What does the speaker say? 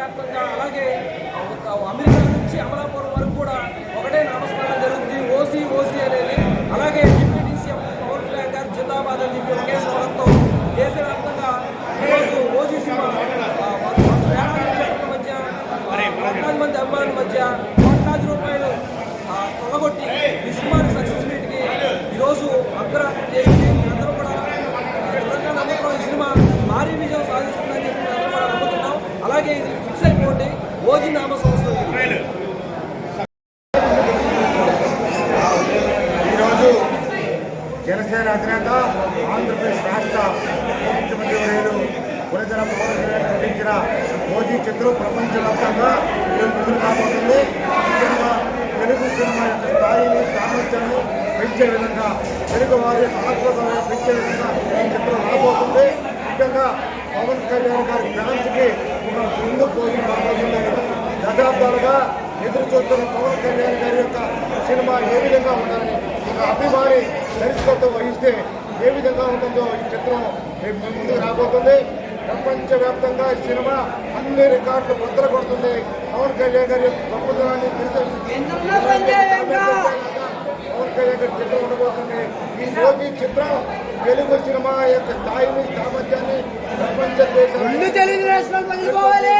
దేశవ్యాప్తంగా భోజనామ సంస్థ ఈరోజు జనసేన అగ్రత ఆంధ్రప్రదేశ్ రాష్ట్ర ముఖ్యమంత్రి వర్యులు గురజన పవన్ నిర్మించిన మోదీ చిత్రం ప్రపంచవ్యాప్తంగా ఎదురు కాబోతుంది ముఖ్యంగా తెలుగు సినిమా యొక్క స్థాయిని సామర్థ్యాన్ని పెంచే విధంగా తెలుగు వారి మహత్వత పెంచే విధంగా ఈ చిత్రం రాబోతుంది. ముఖ్యంగా పవన్ కళ్యాణ్ గారి ఫ్యాన్స్కి ఒక ముందు భోజనం రాబోతుంది దశాబ్దాలుగా ఎదురు చూస్తున్న పవన్ కళ్యాణ్ గారి యొక్క సినిమా ఏ విధంగా ఉండాలని ఒక అభిమాని దర్శకత్వం వహిస్తే ఏ విధంగా ఉంటుందో ఈ చిత్రం రేపు ముందుకు రాబోతుంది. ప్రపంచవ్యాప్తంగా ఈ సినిమా అన్ని రికార్డులు బద్దలు కొడుతుంది పవన్ కళ్యాణ్ గారి యొక్క గొప్పతనాన్ని పవన్ కళ్యాణ్ గారి చిత్రం ఉండబోతుంది. ఈ రోజు చిత్రం తెలుగు సినిమా యొక్క స్థాయిని సామర్థ్యాన్ని ప్రపంచ దేశాలు తెలుగు నేషనల్ పగిలిపోవాలి